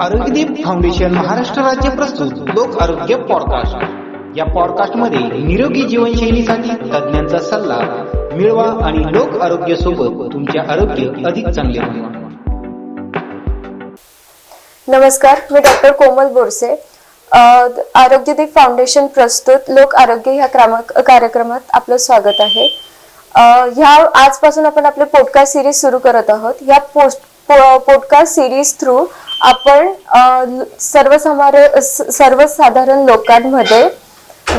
आरोग्यदीप foundation Maharashtra राज्य प्रस्तुत लोक आरोग्य पॉडकास्ट या पॉडकास्टमध्ये निरोगी जीवनशैलीसाठी तज्ञांचा सल्ला मिळवा आणि लोक आरोग्य सोबत तुमचे आरोग्य अधिक चांगले बनवा नमस्कार मी डॉक्टर कोमल बोरसे. आरोग्यदीप फाउंडेशन प्रस्तुत लोक आरोग्य ह्या क्रामक कार्यक्रमात आपलं स्वागत आहे. ह्या आजपासून आपण आपले पॉडकास्ट सिरीज सुरू करत आहोत. या पोस्ट पॉडकास्ट सिरीज थ्रू आपण अ, स- सर्वसाधारण लोकांमध्ये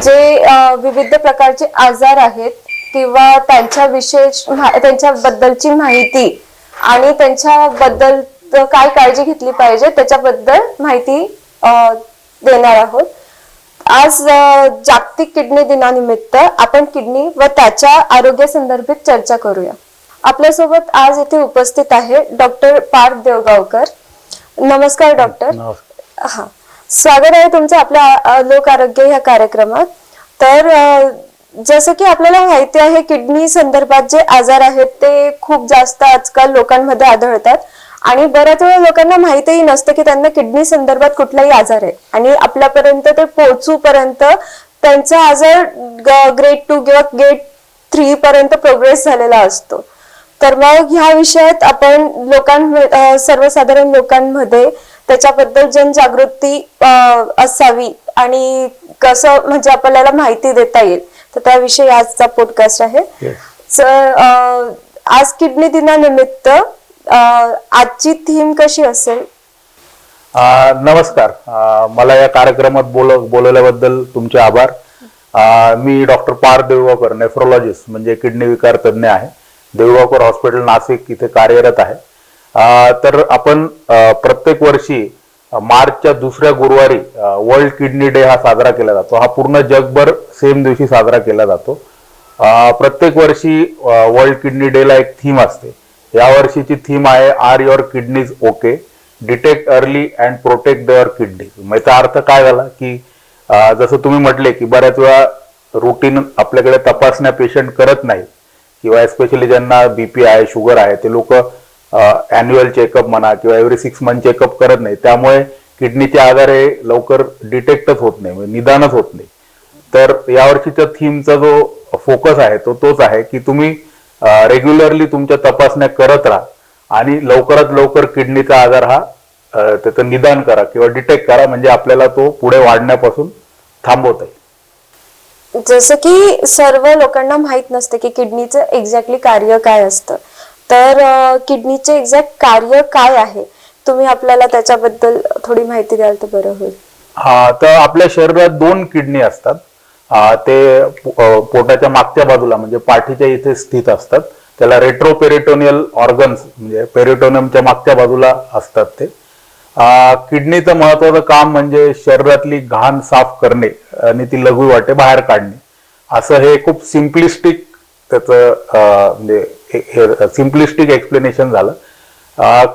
जे विविध प्रकारचे आजार आहेत किंवा त्यांच्या विशेष मा- त्यांच्याबद्दलची माहिती आणि त्यांच्याबद्दल काय काळजी घेतली पाहिजे त्याच्याबद्दल माहिती देणार आहोत. आज जागतिक किडनी दिनानिमित्त आपण किडनी व त्याच्या आरोग्यासंदर्भात चर्चा करूया. आपल्यासोबत आज इथे उपस्थित आहे डॉक्टर पार्थ देवगावकर नमस्कार डॉक्टर. हा. स्वागत आहे तुमचं आपल्या अ, लोक आरोग्य ह्या कार्यक्रमात. तर अ, जसं की आपल्याला माहिती आहे किडनी संदर्भात जे आजार आहेत ते खूप जास्त आजकाल लोकांमध्ये आढळतात. आणि बऱ्याच वेळा लोकांना माहितीही नसतं की त्यांना किडनी संदर्भात कुठलाही आजार आहे. आणि आपल्यापर्यंत ते पोहोचूपर्यंत त्यांचा आजार ग्रेड टू किंवा ग्रेड थ्री पर्यंत प्रोग्रेस झालेला असतो. तर मग ह्या विषयात आपण लोकां सर्वसाधारण लोकांमध्ये त्याच्याबद्दल जनजागृती असावी आणि कसं म्हणजे आपल्याला माहिती देता येईल. तर त्याविषयी आजचा पॉडकास्ट आहे. अं, आज किडनी दिनानिमित्त आजची थीम कशी असेल? नमस्कार. मला या कार्यक्रमात बोल बोलवल्याबद्दल तुमचे आभार. मी डॉक्टर पार देवगावकर नेफ्रोलॉजिस्ट म्हणजे किडनी विकार तज्ज्ञ आहे. देवगावकर हॉस्पिटल नाशिक इथे कार्यरत आहे. तर आपण प्रत्येक वर्षी मार्चच्या दुसऱ्या गुरुवारी वर्ल्ड किडनी डे हा साजरा केला जातो. हा पूर्ण जगभर सेम दिवशी साजरा केला जातो. प्रत्येक वर्षी वर्ल्ड किडनी डेला एक थीम असते. या वर्षीची थीम आहे are your kidneys okay? Detect early and protect your kidneys मग याचा अर्थ काय झाला? की जसं तुम्ही म्हटले की बऱ्याच वेळा रुटीन आपल्याकडे तपासण्या पेशंट करत नाही किंवा एस्पेशली ज्यांना बीपी आहे शुगर आहे ते लोक अॅन्युअल चेकअप म्हणा किंवा एव्हरी सिक्स मंथ चेकअप करत नाही त्यामुळे किडनीचे आजार हे लवकर डिटेक्टच होत नाही म्हणजे निदानच होत नाही. तर यावर्षीच्या थीमचा जो फोकस आहे तो तोच आहे की तुम्ही रेग्युलरली तुमच्या तपासण्या करत राहा आणि लवकरात लवकर किडनीचा आजार हा त्याचं निदान करा किंवा डिटेक्ट करा म्हणजे आपल्याला तो पुढे वाढण्यापासून थांबवता येईल. जसं की सर्व लोकांना माहीत नसतं की किडनीचं एक्झॅक्टली कार्य काय असतं. तर किडनीचे एक्झॅक्ट कार्य काय आहे? तुम्ही आपल्याला त्याच्याबद्दल थोडी माहिती द्याल तर बरं होईल. हा तर आपल्या शरीरात दोन किडनी असतात. ते पोटाच्या मागच्या बाजूला म्हणजे पाठीच्या इथे स्थित असतात. त्याला रेट्रोपेरिटोनियल ऑर्गन्स म्हणजे पेरिटोनियमच्या मागच्या बाजूला असतात ते. किडनीचं महत्वाचं काम म्हणजे शरीरातली घाण साफ करणे आणि ती लघु वाटे बाहेर काढणे. असं हे खूप सिम्पलिस्टिक त्याचं म्हणजे सिम्पलिस्टिक एक्सप्लेनेशन झालं.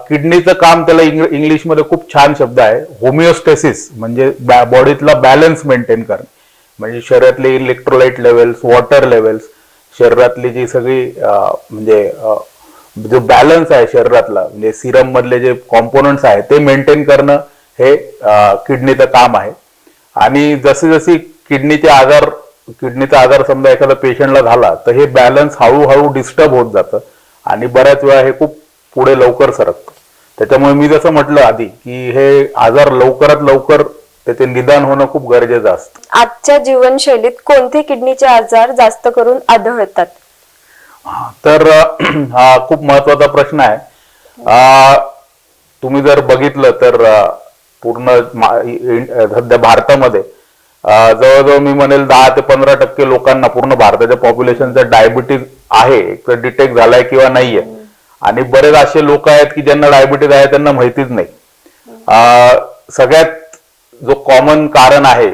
किडनीचं काम त्याला इंग्लिशमध्ये खूप छान शब्द आहे होमिओस्टेसिस म्हणजे बॉडीतला बॅलन्स मेंटेन करणे. म्हणजे शरीरातले इलेक्ट्रोलाइट लेवल्स वॉटर लेवल्स शरीरातली जी सगळी म्हणजे जो बॅलन्स आहे शरीरातला म्हणजे सिरम मधले जे कॉम्पोनंट्स आहेत ते मेंटेन करणं हे किडनीचं काम आहे. आणि जसे जशी किडनीचे आजार किडनीचा आजार समजा एखाद्या पेशंटला झाला तर हे बॅलन्स हळूहळू डिस्टर्ब होत जातं. आणि बऱ्याच वेळा हे खूप पुढे लवकर सरकतं. त्याच्यामुळे मी जसं म्हटलं आधी की हे आजार लवकरात लवकर त्याचे निदान होणं खूप गरजेचं असतं. आजच्या जीवनशैलीत कोणते किडनीचे आजार जास्त करून आढळतात? तर हा खूप महत्त्वाचा प्रश्न आहे. तुम्ही जर बघितलं तर पूर्ण सध्या भारतामध्ये जवळजवळ मी म्हणेल दहा ते पंधरा टक्के लोकांना पूर्ण भारताच्या पॉप्युलेशनचा डायबिटीज आहे. एक तर डिटेक्ट झालाय किंवा नाहीये. आणि बरेच असे लोक आहेत की ज्यांना डायबिटीज आहे त्यांना माहितीच नाही. सगळ्यात जो कॉमन कारण आहे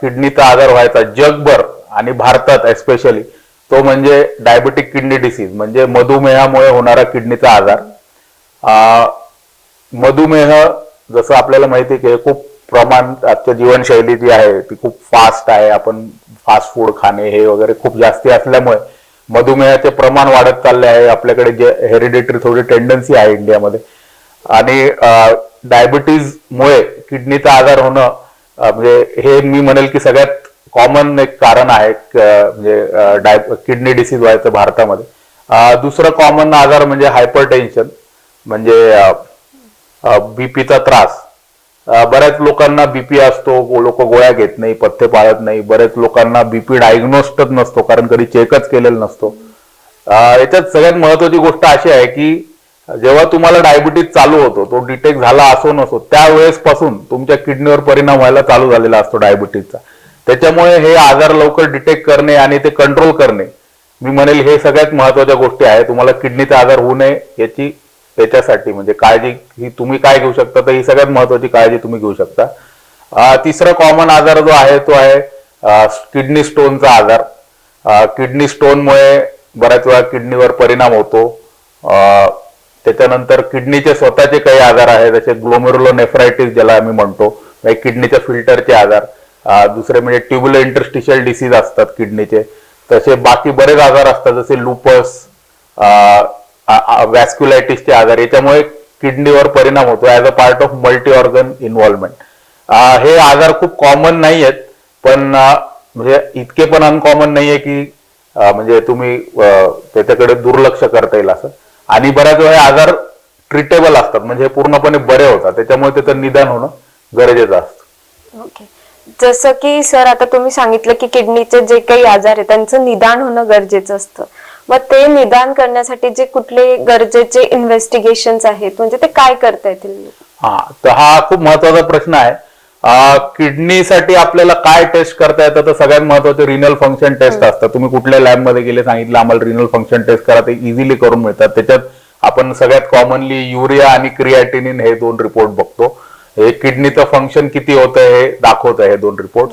किडनीचा आजार व्हायचा जगभर आणि भारतात एस्पेशली तो म्हणजे डायबेटिक किडनी डिसीज म्हणजे मधुमेहामुळे होणारा किडनीचा आजार. मधुमेह जसं आपल्याला माहिती आहे की खूप प्रमाण आजच्या जीवनशैली जी आहे ती खूप फास्ट आहे. आपण फास्ट फूड खाणे हे वगैरे खूप जास्ती असल्यामुळे मधुमेहाचे प्रमाण वाढत चालले आहे. आपल्याकडे जे हेरिडेटरी थोडी टेंडन्सी आहे इंडियामध्ये. आणि डायबिटीजमुळे किडनीचा आजार होणं म्हणजे हे मी म्हणेल की सगळ्यात कॉमन एक कारण आहे म्हणजे डाय किडनी डिसीज व्हायचं भारतामध्ये. दुसरं कॉमन आजार म्हणजे हायपर टेन्शन म्हणजे बीपीचा त्रास. बऱ्याच लोकांना बीपी असतो लोक गोळ्या घेत नाही पथ्य पाळत नाही बऱ्याच लोकांना बीपी डायग्नोस्टच नसतो कारण कधी चेकच केलेला नसतो. याच्यात सगळ्यात महत्वाची गोष्ट अशी आहे की जेव्हा तुम्हाला डायबिटीज चालू होतो तो डिटेक्ट झाला असो नसो त्यावेळेस पासून तुमच्या किडनीवर परिणाम व्हायला चालू झालेला असतो डायबिटीजचा त्याच्यामुळे हे आजार लवकर डिटेक्ट करणे आणि ते कंट्रोल करणे. मी म्हणेल हे सगळ्यात महत्त्वाच्या गोष्टी आहे तुम्हाला किडनीचा आजार होऊ नये याची याच्यासाठी. म्हणजे काळजी ही तुम्ही काय घेऊ शकता तर ही सगळ्यात महत्वाची काळजी तुम्ही घेऊ शकता. तिसरा कॉमन आजार जो आहे तो आहे किडनी स्टोनचा आजार. किडनी स्टोनमुळे बऱ्याच वेळा किडनीवर परिणाम होतो. त्याच्यानंतर किडनीचे स्वतःचे काही आजार आहेत जसे ग्लोमेरुलो नेफ्रायटिस ज्याला आम्ही म्हणतो किडनीच्या फिल्टरचे आजार. दुसरे म्हणजे ट्युब्युलर इंटरस्टिशियल डिसीज असतात किडनीचे. तसे बाकी बरेच आजार असतात जसे लुपस वॅस्क्युलायटिसचे आजार. याच्यामुळे किडनीवर परिणाम होतो as a part of multi organ involvement हे आजार खूप कॉमन नाही आहेत पण म्हणजे इतके पण अनकॉमन नाहीये की म्हणजे तुम्ही त्याच्याकडे दुर्लक्ष करता येईल असं. आणि बऱ्याच वेळा आजार ट्रीटेबल असतात म्हणजे पूर्णपणे बरे होतात. त्याच्यामुळे त्याचं निदान होणं गरजेचं असतं. ओके जसं की सर आता तुम्ही सांगितलं की किडनीचे जे काही आजार आहे त्यांचं निदान होणं गरजेचं असतं. मग ते निदान करण्यासाठी जे कुठले गरजेचे इन्व्हेस्टिगेशन आहेत म्हणजे ते काय करता येतील? हा तर हा खूप महत्त्वाचा प्रश्न आहे. किडनीसाठी आपल्याला काय टेस्ट करता येतं? तर सगळ्यात महत्त्वाचे रिनल फंक्शन टेस्ट असतात तुम्ही कुठल्या लॅबमध्ये गेले सांगितलं आम्हाला रिनल फंक्शन टेस्ट करा ते इझिली करून मिळतात. त्याच्यात आपण सगळ्यात कॉमनली युरिया आणि क्रिएटिनिन हे दोन रिपोर्ट बघतो. हे किडनीचं फंक्शन किती होतं हे दाखवत हे दोन रिपोर्ट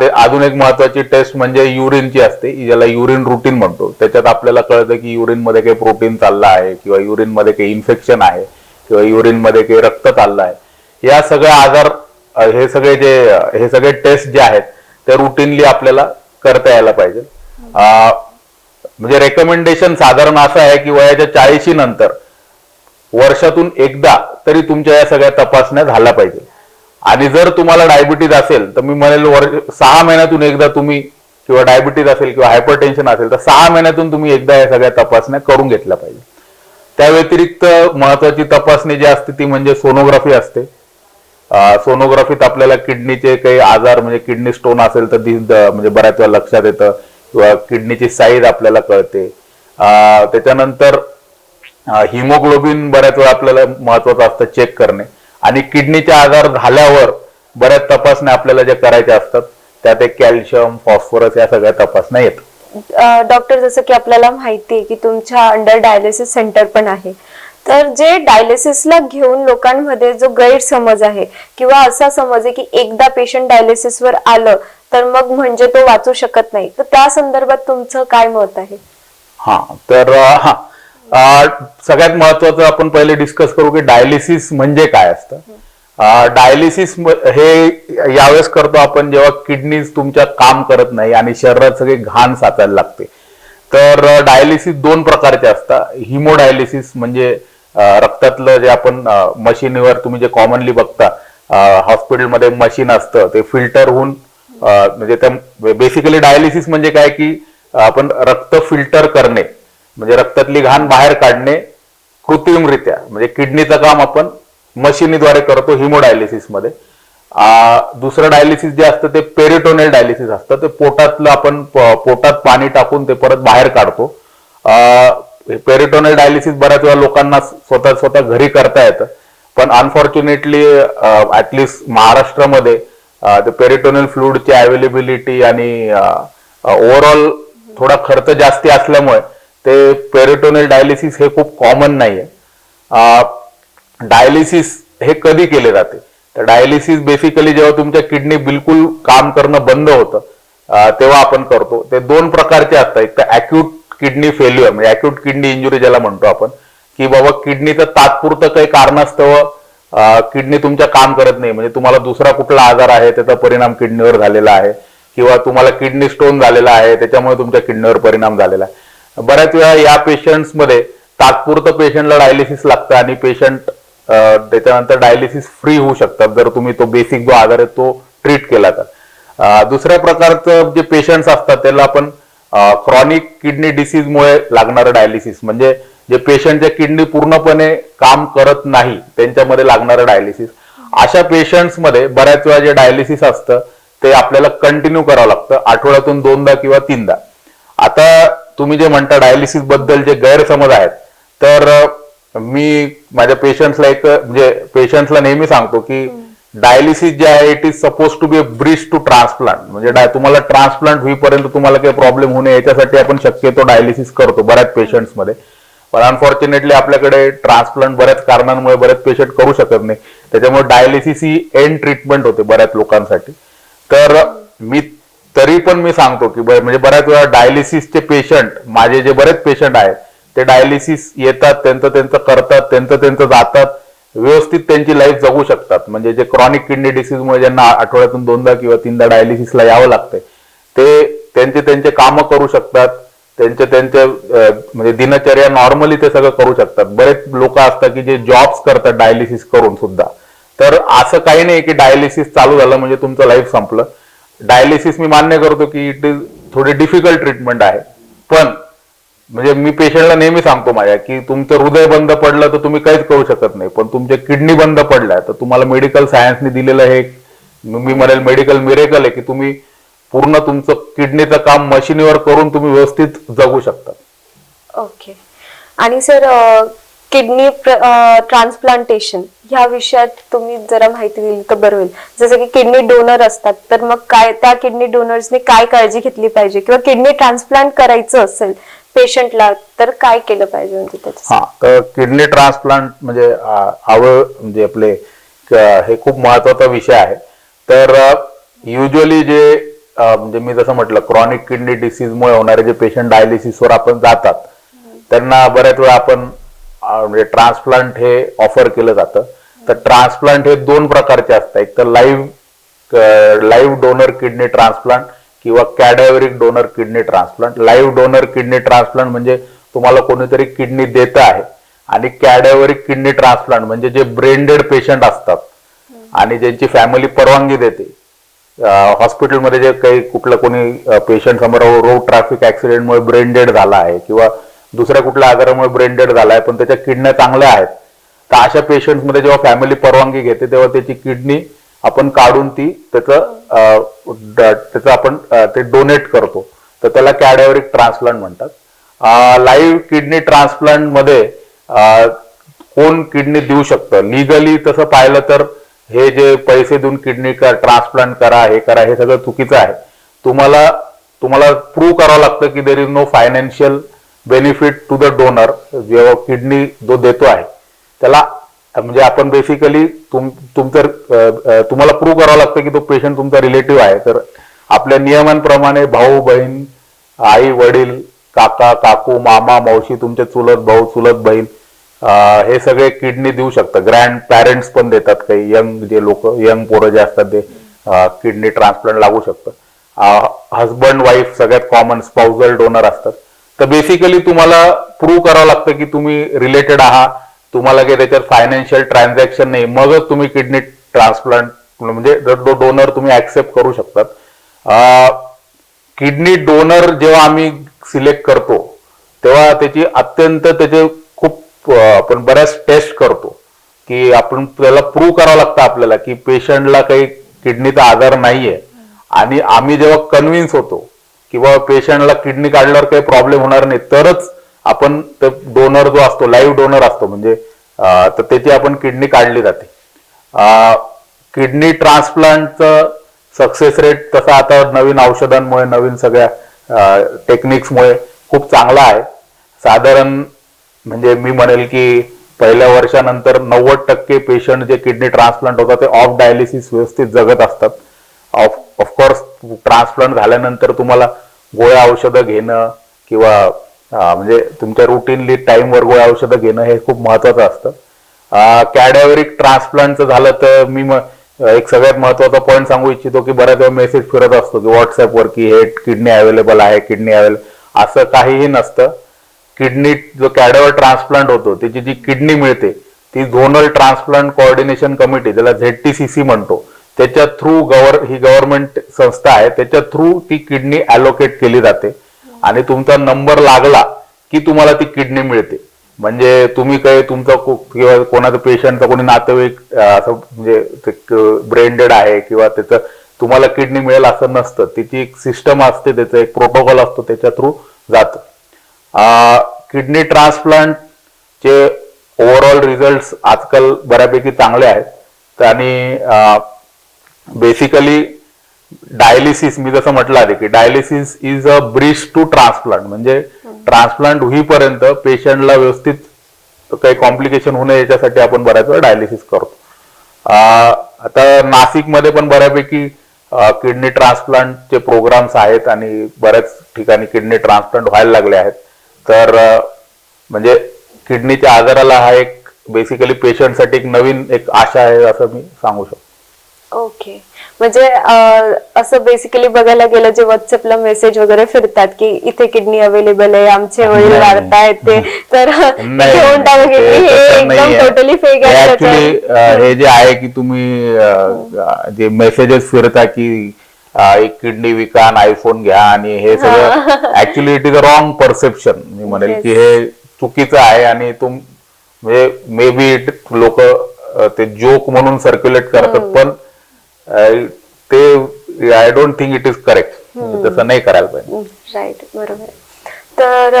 ते अजून एक महत्वाची टेस्ट म्हणजे युरिनची असते. ज्याला युरिन रुटीन म्हणतो. त्याच्यात आपल्याला कळतं की युरिनमध्ये काही प्रोटीन चाललं आहे किंवा युरिनमध्ये काही इन्फेक्शन आहे किंवा युरिनमध्ये काही रक्त चाललं आहे. या सगळ्या आजार हे सगळे जे हे सगळे टेस्ट जे आहेत ते रुटीनली आपल्याला करता यायला पाहिजे. म्हणजे रेकमेंडेशन साधारण असं आहे की वयाच्या चाळीशी नंतर वर्षातून एकदा तरी तुमच्या या सगळ्या तपासण्या झाल्या पाहिजे. आणि जर तुम्हाला डायबिटीज असेल तर मी म्हणेल वर सहा महिन्यातून एकदा तुम्ही किंवा डायबिटीज असेल किंवा हायपर टेन्शन असेल तर सहा महिन्यातून तुम्ही एकदा या सगळ्या तपासण्या करून घेतल्या पाहिजे. त्या व्यतिरिक्त महत्वाची तपासणी जी असते ती म्हणजे सोनोग्राफी असते. सोनोग्राफीत आपल्याला किडनीचे काही आजार म्हणजे किडनी स्टोन असेल तर ती म्हणजे बऱ्याच वेळा लक्षात येतं किंवा किडनीची साईज आपल्याला कळते. त्याच्यानंतर हिमोग्लोबिन बऱ्याच वेळा आपल्याला महत्वाचं असतं चेक करणे. आणि किडनीचे आजार झाल्यावर बऱ्याच तपासण्या आपल्याला ज्या करायच्या असतात त्यात एक कॅल्शियम फॉस्फरस या सगळ्या तपासण्या येतात. डॉक्टर जसं की आपल्याला माहिती आहे की तुमच्या अंडर डायलिसिस सेंटर पण आहे. तर जे डायलिसिसला घेऊन लोकांमध्ये जो गैरसमज आहे किंवा असा समज आहे की एकदा पेशंट डायलिसिसवर आलं तर मग म्हणजे तो वाचू शकत नाही. तर त्या संदर्भात तुमचं काय मत आहे? हा तर हा. सगळ्यात महत्वाचं आपण पहिले डिस्कस करू की डायलिसिस म्हणजे काय असतं. डायलिसिस हे यावेळेस करतो आपण जेव्हा किडनीज तुमच्या काम करत नाही आणि शरीरात सगळे घाण साचायला लागते. तर डायलिसिस दोन प्रकारचे असतात. हिमोडायलिसिस म्हणजे रक्तातलं जे आपण मशीनवर तुम्ही जे कॉमनली बघता हॉस्पिटलमध्ये मशीन असतं ते फिल्टर होऊन म्हणजे त्या बेसिकली डायलिसिस म्हणजे काय की आपण रक्त फिल्टर करणे. म्हणजे रक्तातली घाण बाहेर काढणे कृत्रिमरित्या म्हणजे किडनीचं काम आपण मशिनीद्वारे करतो हिमोडायलिसिसमध्ये दुसरं डायलिसिस जे असतं ते पेरिटोनेल डायलिसिस असतं. ते पोटातलं आपण पोटात पाणी टाकून ते परत बाहेर काढतो. पेरिटोनेल डायलिसिस बऱ्याच वेळा लोकांना स्वतः स्वतः घरी करता येतं. पण अनफॉर्च्युनेटली ऍटलिस्ट महाराष्ट्रामध्ये पेरिटोनल फ्लुडची अवेलेबिलिटी आणि ओव्हरऑल थोडा खर्च जास्ती असल्यामुळे ते पेरिटोनल डायलिसिस हे खूप कॉमन नाहीये. डायलिसिस हे कधी केले जाते? तर डायलिसिस बेसिकली जेव्हा तुमच्या किडनी बिलकुल काम करणं बंद होतं तेव्हा आपण करतो. ते दोन प्रकारचे असतात. एक तर अॅक्यूट किडनी फेल्युअर म्हणजे अॅक्यूट किडनी इंजुरी ज्याला म्हणतो आपण की बाबा किडनीचं तात्पुरतं काही कारणास्तव किडनी तुमच्या काम करत नाही. म्हणजे तुम्हाला दुसरा कुठला आजार आहे त्याचा परिणाम किडनीवर झालेला आहे किंवा तुम्हाला किडनी स्टोन झालेला आहे त्याच्यामुळे तुमच्या किडनीवर परिणाम झालेला आहे. बऱ्याच वेळा या पेशंट्समध्ये तात्पुरतं पेशंटला डायलिसिस लागतं आणि पेशंट त्याच्यानंतर डायलिसिस फ्री होऊ शकतात. जर तुम्ही तो बेसिक जो आजार आहे तो ट्रीट केला तर. दुसऱ्या प्रकारचं जे पेशंट्स असतात त्याला आपण क्रॉनिक किडनी डिसीजमुळे लागणारं डायलिसिस म्हणजे जे पेशंटच्या किडनी पूर्णपणे काम करत नाही त्यांच्यामध्ये लागणारं डायलिसिस अशा पेशंट्समध्ये बऱ्याच वेळा जे डायलिसिस असतं ते आपल्याला कंटिन्यू करावं लागतं. आठवड्यातून दोनदा किंवा तीनदा. आता तुम्ही जे म्हणता डायलिसिसबद्दल जे गैरसमज आहेत तर मी माझ्या पेशंट्सला एक म्हणजे पेशंट्सला नेहमी सांगतो की डायलिसिस जे आहे it is suppose to be a bridge to transplant म्हणजे तुम्हाला ट्रान्सप्लांट होईपर्यंत तुम्हाला काही प्रॉब्लेम नये याच्यासाठी आपण शक्यतो डायलिसिस करतो बऱ्याच पेशंट्समध्ये पण अनफॉर्च्युनेटली आपल्याकडे ट्रान्सप्लांट बऱ्याच कारणांमुळे बरेच पेशंट करू शकत नाही. त्याच्यामुळे डायलिसिस ही एंड ट्रीटमेंट होते बऱ्याच लोकांसाठी. तर मी तरी पण मी सांगतो की म्हणजे बऱ्याच वेळा डायलिसिसचे पेशंट माझे जे बरेच पेशंट आहेत ते डायलिसिस येतात त्यांचं त्यांचं करतात त्यांचं त्यांचं जातात व्यवस्थित त्यांची लाईफ जगू शकतात. म्हणजे जे क्रॉनिक किडनी डिसीजमुळे ज्यांना आठवड्यातून दोनदा किंवा तीनदा डायलिसिसला यावं लागतंय ते त्यांचे त्यांचे कामं करू शकतात त्यांचे त्यांचे म्हणजे दिनचर्या नॉर्मली ते सगळं करू शकतात. बरेच लोक असतात की जे जॉब्स करतात डायलिसिस करून सुद्धा. तर असं काही नाही की डायलिसिस चालू झालं म्हणजे तुमचं लाईफ संपलं. डायलिसिस मी मान्य करतो की इट इज थोडी डिफिकल्ट ट्रीटमेंट आहे. पण म्हणजे मी पेशंटला नेहमी सांगतो माझ्या की तुमचं हृदय बंद पडलं तर तुम्ही काहीच करू शकत नाही. पण तुमच्या किडनी बंद पडल्या तर तुम्हाला मेडिकल सायन्सने दिलेलं हे मी म्हणेल मेडिकल मिरेकल आहे की तुम्ही पूर्ण तुमचं किडनीचं काम मशिनीवर करून तुम्ही व्यवस्थित जगू शकता. ओके आणि सर किडनी ट्रान्सप्लांटेशन ह्या विषयात तुम्ही जरा माहिती दिली तर बरं होईल. जसं की किडनी डोनर असतात तर मग काय त्या किडनी डोनर्सने काय काळजी घेतली पाहिजे? किंवा किडनी ट्रान्सप्लांट करायचं असेल पेशंटला तर काय केलं पाहिजे म्हणजे त्याचं हा तर किडनी ट्रान्सप्लांट म्हणजे आ, आवळ म्हणजे आपले क- हे खूप महत्त्वाचा विषय आहे. तर युजली जे अ, म्हणजे मी जसं म्हटलं क्रॉनिक किडनी डिसीजमुळे होणारे जे पेशंट डायलिसिसवर आपण जातात त्यांना बऱ्याच वेळा आपण म्हणजे ट्रान्सप्लांट हे ऑफर केलं जातं. तर ट्रान्सप्लांट हे दोन प्रकारचे असतात. एक तर live live donor kidney transplant किंवा cadaveric donor kidney transplant live donor kidney transplant म्हणजे तुम्हाला कोणीतरी किडनी देत आहे आणि कॅडेवरिक किडनी ट्रान्सप्लांट म्हणजे जे ब्रेनडेड पेशंट असतात आणि ज्यांची फॅमिली परवानगी देते. हॉस्पिटलमध्ये जे काही कुठलं कोणी पेशंट समोर रोड ट्रॅफिक ऍक्सिडेंटमुळे ब्रेन डेड झाला आहे किंवा दुसऱ्या कुठल्या आजारामुळे ब्रेन डेड पण त्याच्या किडन्या चांगल्या आहेत. तर अशा पेशंटमध्ये जेव्हा फॅमिली परवानगी घेते तेव्हा त्याची किडनी आपण काढून ती त्याचं त्याचं आपण ते डोनेट करतो. तर त्याला कॅडेवरिक ट्रान्सप्लांट म्हणतात. लाईव्ह किडनी ट्रान्सप्लांटमध्ये कोण किडनी देऊ शकतं? लिगली तसं पाहिलं तर हे जे पैसे देऊन किडनी ट्रान्सप्लांट करा हे करा हे सगळं चुकीचं आहे. तुम्हाला तुम्हाला प्रूव्ह करावं लागतं की there is no financial benefit to the donor जेव्हा किडनी जो देतो आहे त्याला म्हणजे आपण बेसिकली तुम तुमचं तुम्हाला प्रूव्ह करावं लागतं की तो पेशंट तुमचा रिलेटिव्ह आहे. तर आपल्या नियमांप्रमाणे भाऊ बहीण आई वडील काका काकू मामा मावशी तुमचे चुलत भाऊ चुलत बहीण हे सगळे किडनी देऊ शकतात. ग्रँड पॅरेंट्स पण देतात काही. यंग जे लोक यंग पोरं जे असतात ते किडनी ट्रान्सप्लांट लागू शकतं. हजबंड वाईफ सगळ्यात कॉमन स्पाउजल डोनर असतात. तर बेसिकली तुम्हाला प्रूव्ह करावं लागतं की तुम्ही रिलेटेड आहात. तुम्हाला काही त्याच्यात फायनान्शियल ट्रान्झॅक्शन नाही. मगच तुम्ही किडनी ट्रान्सप्लांट म्हणजे डोनर तुम्ही ऍक्सेप्ट करू शकतात. किडनी डोनर जेव्हा आम्ही सिलेक्ट करतो तेव्हा त्याची अत्यंत त्याचे खूप आपण बऱ्याच टेस्ट करतो. की आपण त्याला प्रूव्ह करावं लागतं आपल्याला की पेशंटला काही किडनीचा आजार नाहीये. आणि आम्ही जेव्हा कन्व्हिन्स होतो किंवा पेशंटला किडनी काढल्यावर काही प्रॉब्लेम होणार नाही तरच आपण डोनर जो असतो लाईव्ह डोनर असतो म्हणजे तर त्याची आपण किडनी काढली जाते. किडनी ट्रान्सप्लांटचं सक्सेस रेट तसा आता नवीन औषधांमुळे नवीन सगळ्या टेक्निक्समुळे खूप चांगला आहे. साधारण म्हणजे मी म्हणेल की पहिल्या वर्षानंतर नव्वद टक्के पेशंट जे किडनी ट्रान्सप्लांट होतात ते ऑफ डायलिसिस व्यवस्थित जगत असतात. ऑफ ऑफकोर्स ट्रान्सप्लांट झाल्यानंतर तुम्हाला गोळ्या औषधं घेणं किंवा म्हणजे तुमच्या रुटीनली टाईमवर गोळ्या औषधं घेणं हे खूप महत्वाचं असतं. कॅडॅवरिक ट्रान्सप्लांटचं झालं तर मी म- एक सगळ्यात महत्त्वाचा पॉईंट सांगू इच्छितो की बऱ्याच वेळा मेसेज फिरत असतो की व्हॉट्सअपवर की हे किडनी अवेलेबल आहे किडनी अवेलेबल असं काहीही नसतं. किडनी जो कॅडेवर ट्रान्सप्लांट होतो त्याची जी किडनी मिळते ती झोनल ट्रान्सप्लांट कोऑर्डिनेशन कमिटी ज्याला सी म्हणतो त्याच्या थ्रू गव्हर ही गव्हर्नमेंट संस्था आहे त्याच्या थ्रू ती किडनी अलोकेट केली जाते. आणि तुमचा नंबर लागला की तुम्हाला ती किडनी मिळते. म्हणजे तुम्ही काही तुमचा को- किंवा कोणाचा पेशंटचा कोणी नातेवाईक असं म्हणजे ब्रेंडेड आहे किंवा त्याचं तुम्हाला किडनी मिळेल असं नसतं. तिची एक सिस्टम असते त्याचा एक प्रोटोकॉल असतो त्याच्या थ्रू जातं. किडनी ट्रान्सप्लांटचे ओव्हरऑल रिझल्ट आजकाल बऱ्यापैकी चांगले आहेत. तर आणि बेसिकली डायलिसिस मी जसं म्हटलं आधी की dialysis is a bridge to transplant म्हणजे ट्रान्सप्लांट होईपर्यंत पेशंटला व्यवस्थित काही कॉम्प्लिकेशन होणे याच्यासाठी आपण बऱ्याच वेळा डायलिसिस करतो. आता नाशिकमध्ये पण बऱ्यापैकी किडनी ट्रान्सप्लांटचे प्रोग्राम्स आहेत आणि बऱ्याच ठिकाणी किडनी ट्रान्सप्लांट व्हायला लागले आहेत. तर म्हणजे किडनीच्या आजाराला हा एक बेसिकली पेशंटसाठी एक नवीन एक आशा आहे असं मी सांगू शकतो. ओके म्हणजे अं, असं बेसिकली बघायला गेलं जे व्हॉट्सअपला मेसेज वगैरे फिरतात की इथे किडनी अवेलेबल आहे आमचे वडील नाही. वाढतायत ते तर घेऊन टाका किडनी हे एकदम. टोटली फेक हे आहे हे जे आहे की तुम्ही अं, जे मेसेजेस फिरता की अं, एक किडनी विका आणि आयफोन घ्या आणि हे सगळं actually it is a wrong perception मी म्हणेल. की हे चुकीचं आहे आणि तुम म्हणजे मे बी लोक ते जोक म्हणून सर्क्युलेट करतात पण ते I don't think it is correct तसं नाही करायला पाहिजे. राईट बरोबर. तर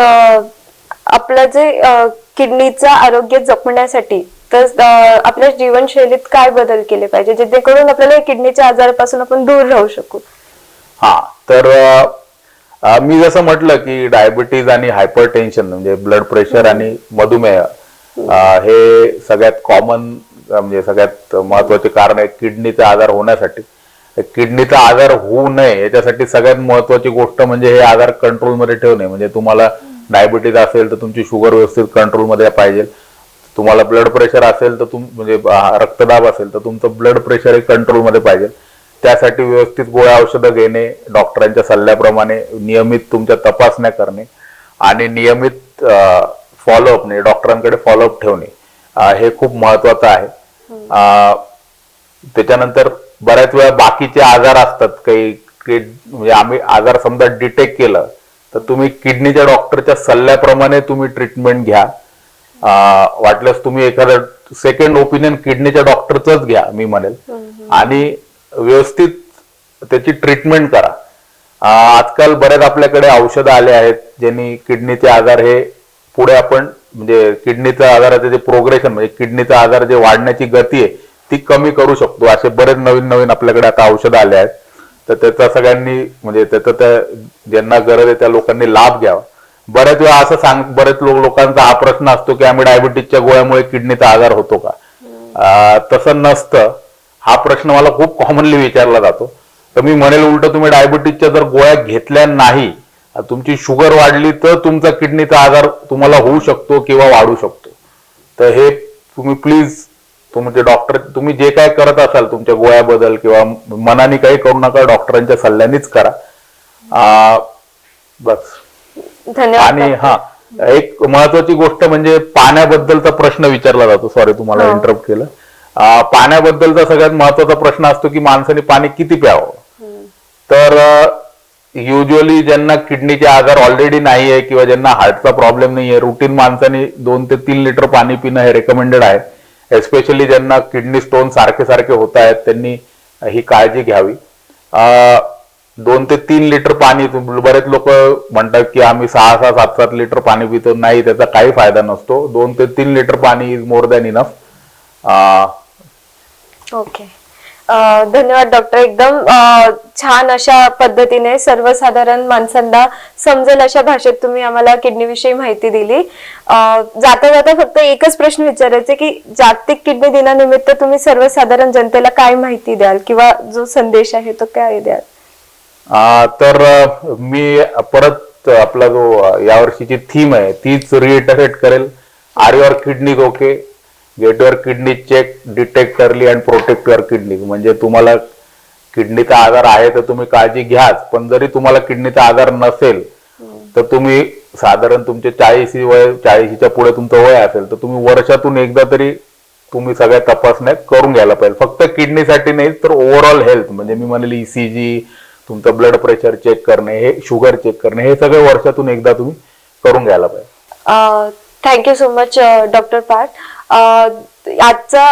आपलं जे किडनीचं आरोग्य जपण्यासाठी तर आपल्या जीवनशैलीत काय बदल केले पाहिजे? जेणेकरून आपल्याला किडनीच्या आजारापासून आपण दूर राहू शकू. हा. तर मी जसं म्हटलं की डायबिटीज आणि हायपर टेन्शन म्हणजे ब्लड प्रेशर आणि मधुमेह हे सगळ्यात कॉमन म्हणजे सगळ्यात महत्त्वाचे कारण आहे किडनीचा आजार होण्यासाठी. किडनीचा आजार होऊ नये याच्यासाठी सगळ्यात महत्वाची गोष्ट म्हणजे हे आजार कंट्रोलमध्ये ठेवणे. म्हणजे तुम्हाला डायबिटीज असेल तर तुमची शुगर व्यवस्थित कंट्रोलमध्ये पाहिजे. तुम्हाला ब्लड प्रेशर असेल तर तुम म्हणजे रक्तदाब असेल तर तुमचं ब्लड प्रेशर हे कंट्रोलमध्ये पाहिजे. त्यासाठी व्यवस्थित गोळ्या औषधं घेणे डॉक्टरांच्या सल्ल्याप्रमाणे नियमित तुमच्या तपासण्या करणे आणि नियमित फॉलोअप म्हणजे डॉक्टरांकडे फॉलोअप ठेवणे. हे खूप महत्वाचं आहे. त्याच्यानंतर बऱ्याच वेळा बाकीचे आजार असतात. काही म्हणजे आम्ही आजार समजा डिटेक्ट केलं तर तुम्ही किडनीच्या डॉक्टरच्या सल्ल्याप्रमाणे तुम्ही ट्रीटमेंट घ्या. वाटल्यास तुम्ही एखादं सेकंड ओपिनियन किडनीच्या डॉक्टरच घ्या मी म्हणेल. आणि व्यवस्थित त्याची ट्रीटमेंट करा. आजकाल बरेच आपल्याकडे औषधं आले आहेत ज्यांनी किडनीचे आजार हे पुढे आपण म्हणजे किडनीचा आजाराचं जे प्रोग्रेशन म्हणजे किडनीचा आजार जे वाढण्याची गती आहे ती कमी करू शकतो. असे बरेच नवीन नवीन आपल्याकडे आता औषधं आले आहेत. तर त्याचा सगळ्यांनी म्हणजे त्याचा त्या ज्यांना गरज आहे त्या लोकांनी लाभ घ्यावा. बऱ्याच वेळा असं सांग बरेच लोक लोकांचा हा प्रश्न असतो की आम्ही डायबिटीजच्या गोळ्यामुळे किडनीचा आजार होतो का? तसं नसतं. हा प्रश्न मला खूप कॉमनली विचारला जातो. तर मी म्हणेल उलट तुम्ही डायबिटीजच्या जर गोळ्या घेतल्या नाही तुमची शुगर वाढली तर तुमचा किडनीचा आजार तुम्हाला होऊ शकतो किंवा वाढू शकतो. तर हे तुम्ही प्लीज तुमचे डॉक्टर तुम्ही जे काय करत असाल तुमच्या गोळ्याबद्दल किंवा मनाने काही करू नका डॉक्टरांच्या सल्ल्यानेच करा. बस. धन्यवाद आणि हा एक महत्वाची गोष्ट म्हणजे पाण्याबद्दलचा प्रश्न विचारला जातो. सॉरी तुम्हाला हो. इंटरप्ट केलं. अं, पाण्याबद्दलचा सगळ्यात महत्त्वाचा प्रश्न असतो की माणसाने पाणी किती प्यावं? तर युजली ज्यांना किडनीचे आजार ऑलरेडी नाही आहे किंवा ज्यांना हार्टचा प्रॉब्लेम नाही आहे रुटीन माणसाने दोन ते तीन लिटर पाणी पिणं हे रेकमेंडेड आहे. एस्पेशली ज्यांना किडनी स्टोन सारखे सारखे होत आहेत त्यांनी ही काळजी घ्यावी. दोन ते तीन लिटर पाणी बरेच लोक म्हणतात की आम्ही सहा सहा सात सात लिटर पाणी पितो नाही त्याचा काही फायदा नसतो. दोन ते तीन लिटर पाणी is more than enough okay धन्यवाद डॉक्टर एकदम छान अशा पद्धतीने सर्वसाधारण माणसांना समजेल अशा भाषेत तुम्ही आम्हाला किडनी विषयी माहिती दिली. जाता जाता फक्त एकच प्रश्न विचारायचे की जागतिक किडनी दिनानिमित्त तुम्ही सर्वसाधारण जनतेला काय माहिती द्याल? किंवा जो संदेश आहे तो काय द्याल? तर मी परत आपला जो यावर्षीची थीम आहे तीच रिएटरेट करेल. Are your kidney okay get your kidney check detect early and protect your kidney. म्हणजे तुम्हाला किडनीचा आजार आहे तर तुम्ही काळजी घ्याच पण जरी तुम्हाला किडनीचा आजार नसेल तर तुम्ही साधारण तुमचे चाळीसी वय चाळीशीच्या पुढे तुमचं वय असेल तर तुम्ही वर्षातून एकदा तरी तुम्ही सगळ्या तपासण्या करून घ्यायला पाहिजे. फक्त किडनीसाठी नाही तर ओव्हरऑल हेल्थ म्हणजे मी म्हणेल ईसीजी तुमचं ब्लड प्रेशर चेक करणे हे शुगर चेक करणे हे सगळे वर्षातून एकदा तुम्ही करून घ्यायला पाहिजे. Thank you so much doctor अं, आजचा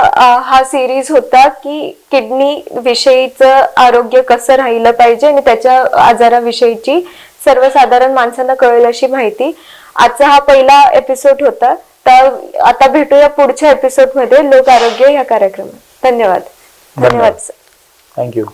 हा सिरीज होता की किडनी विषयीचं आरोग्य कसं राहिलं पाहिजे आणि त्याच्या आजाराविषयीची सर्वसाधारण माणसांना कळेल अशी माहिती. आजचा हा पहिला एपिसोड होता. तर आता भेटूया पुढच्या एपिसोडमध्ये लोक आरोग्य या कार्यक्रमात. धन्यवाद. धन्यवाद. थँक्यू